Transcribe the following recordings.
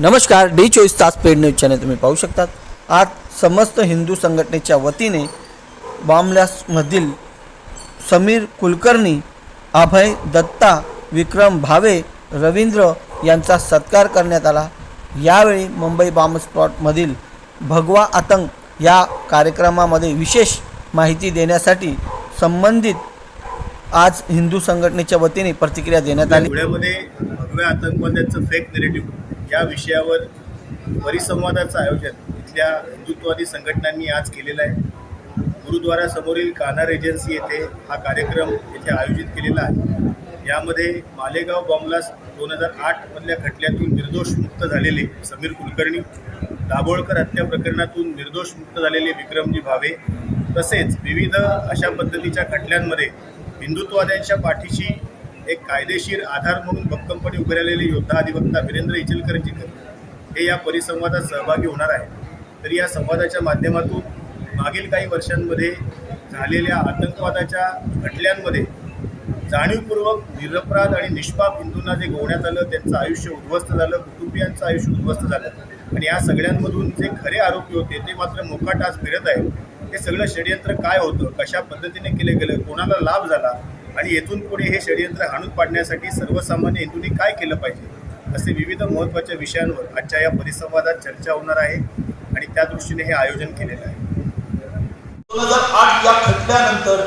नमस्कार डी चोवीस तास पेड न्यूज चॅनल तुम्ही पाहू शकतात. आज समस्त हिंदू संघटनेच्या वतीने बॉम्बलासमधील समीर कुलकर्णी अभय दत्ता विक्रम भावे रवींद्र यांचा सत्कार करण्यात आला. यावेळी मुंबई बॉम्ब स्पॉटमधील भगवा आतंक या कार्यक्रमामध्ये विशेष माहिती देण्यासाठी संबंधित आज हिंदू संघटनेच्या वतीने प्रतिक्रिया देण्यात आली. धुळ्यामध्ये भगव्या आतंकवाद्यांचं फेक नेरेटिव्ह या विषयावर परिसंवादाचं आयोजन इथल्या हिंदुत्ववादी संघटनांनी आज केलेलं आहे. गुरुद्वारासमोरील कानार एजन्सी येथे हा कार्यक्रम येथे आयोजित केलेला आहे. यामध्ये मालेगाव बॉम्बलास दोन हजार आठमधल्या खटल्यातून निर्दोष मुक्त झालेले समीर कुलकर्णी दाभोळकर हत्या प्रकरणातून निर्दोष मुक्त झालेले विक्रमजी भावे तसेच विविध अशा पद्धतीच्या खटल्यांमध्ये हिंदुत्ववाद्यांच्या पाठीशी एक कायदेशीर आधार म्हणून भक्कमपणे उभे राहिलेले योद्धा अधिवक्ता वीरेंद्र इचलकरंजीकर हे या परिसंवादात सहभागी होणार आहे तर या संवादाच्या माध्यमातून मागील काही वर्षांमध्ये झालेल्या आतंकवादाच्या खटल्यांमध्ये जाणीवपूर्वक निरपराध आणि निष्पाप हिंदूंना जे गोवण्यात आलं त्यांचं आयुष्य उद्ध्वस्त झालं कुटुंबियांचं आयुष्य उद्ध्वस्त झालं. आणि या सगळ्यांमधून जे खरे आरोपी होते ते मात्र मोकाट आज फिरत आहेत. हे सगळं षडयंत्र काय होतं कशा पद्धतीने केलं गेलं कोणाला लाभ झाला आणि येथून पुढे हे षडयंत्र हाणून पाडण्यासाठी सर्वसामान्य हिंदूंनी काय केलं पाहिजे असे विविध महत्त्वाच्या विषयांवर आजच्या या परिसंवादात चर्चा होणार आहे आणि त्या दृष्टीने हे आयोजन केलेलं आहे. दोन हजार आठ या खटल्यानंतर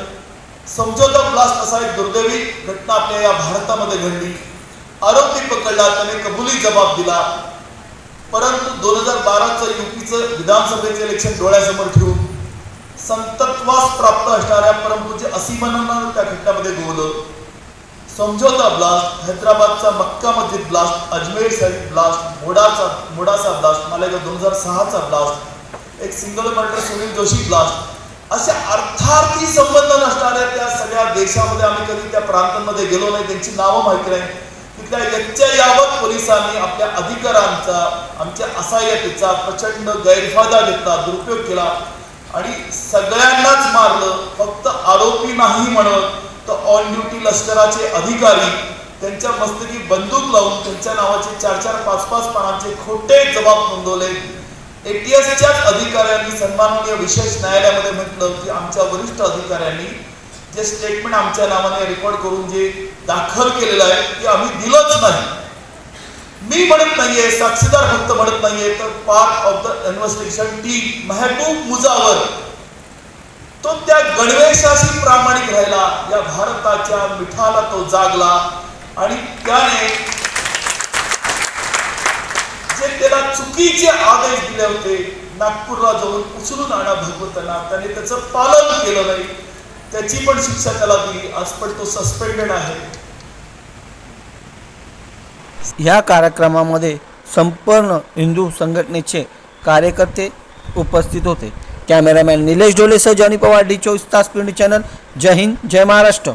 समझोता ब्लास्ट असा एक दुर्दैवी घटना आपल्या या भारतामध्ये घडली. आरोपी पकडला त्याने कबुली जबाब दिला. परंतु दोन हजार बाराचं युपीचं विधानसभेचं इलेक्शन डोळ्यासमोर ठेवून संतत्वास प्राप्त असणाऱ्या परमपूज्य असीमानांना त्या घटनामध्ये गोवलं. समझोता ब्लास्ट हैदराबादचा मक्का मस्जिद ब्लास्ट अजमेर साहिब ब्लास्ट मोडाचा मोडाचा ब्लास्ट मालेगाव दोन हजार सहाचा ब्लास्ट एक single murder Sunil Joshi blast अशा अर्थार्थी संबंध नसणाऱ्या त्या सगळ्या देशामध्ये आम्ही कधी त्या प्रांतांमध्ये गेलो नाही त्यांची नावं माहिती नाही. तिथल्या यच्च्या यावत पोलिसांनी आपल्या अधिकारांचा आमच्या असहाय्यतेचा प्रचंड गैरफायदा घेतला दुरुपयोग केला. आणि सगळ्यांनाच मारलं. फक्त आरोपी नाही म्हणत तर ऑन ड्युटी लष्कराचे अधिकारी त्यांच्या मस्तकी बंदूक लावून त्यांच्या नावाचे चार चार पाच पाच पानांचे खोटे जबाब नोंदवले. एटीएसच्याच अधिकाऱ्यांनी सन्माननीय विशेष न्यायालयामध्ये म्हटलं की आमच्या वरिष्ठ अधिकाऱ्यांनी जे स्टेटमेंट आमच्या नावाने रेकॉर्ड करून जे दाखल केलेलं आहे ते आम्ही दिलंच नाही. मी म्हणत नाहीये साक्षीदार फक्त म्हणत नाहीये तर part of the investigation team Mehboob Mujawar. तो त्या गणवेशाशी प्रामाणिक राहिला या भारताच्या मिठाला तो जागला आणि त्याने जे त्याला चुकीचे आदेश दिले होते नागपूरला जाऊन उचलून आणा भगवतांना त्याने त्याचं पालन केलं नाही. त्याची पण शिक्षा त्याला दिली. आज पण तो सस्पेंडेड आहे. ह्या कार्यक्रमामध्ये संपूर्ण हिंदू संघटनेचे कार्यकर्ते उपस्थित होते. कॅमेरामॅन निलेश डोलेसह जॉनी पवार डी चोवीस तास पिंडी चॅनल. जय हिंद जय महाराष्ट्र.